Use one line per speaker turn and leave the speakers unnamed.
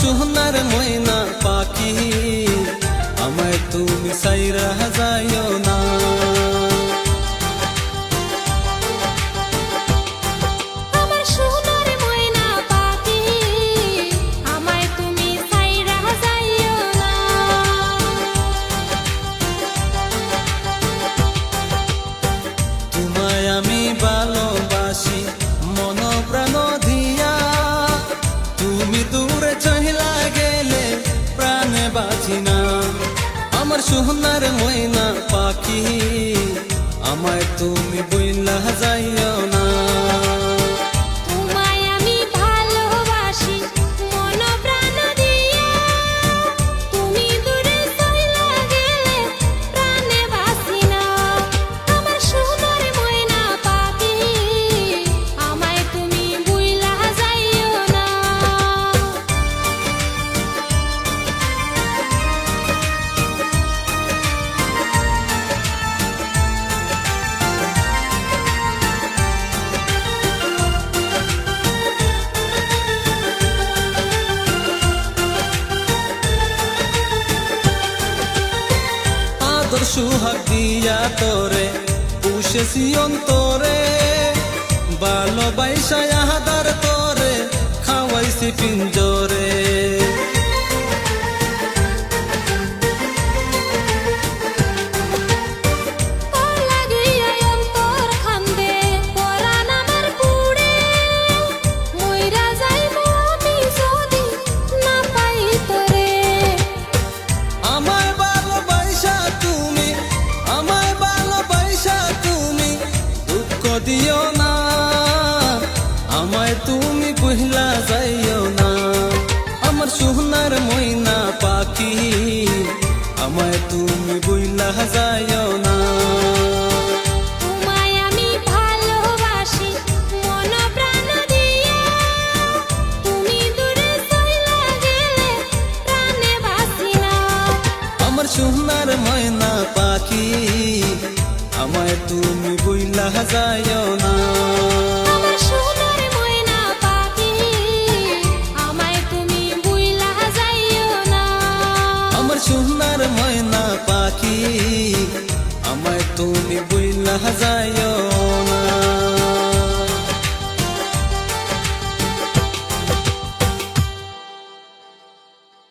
সোনার ময়না পাখি আমায় তুমি সাইরা যাইও না।
সোনার ময়না পাখি আমায় তুমি
বইলা যাইও সুহাগ দিয়া তোরে পুষেছি অন্তরে। ভালোবাইসায় আহাদার তোরে খাওয়াইছি পিঞ্জরে। দিও না। আমায় তুমি পহিলা যাইও না। আমার সোনার ময়না পাখি আমায় তুমি বইলা যাইও না।
তোমায় আমি ভালোবাসি প্রাণ দিয়া। তুমি দূরে চইলা গেলে প্রাণে বাসি না।
আমার সোনার ময়না পাখি আমায় তুমি বইলা
যায় না।
আমার সোনার ময়না পাখি আমায় তুমি বুইলা যাইও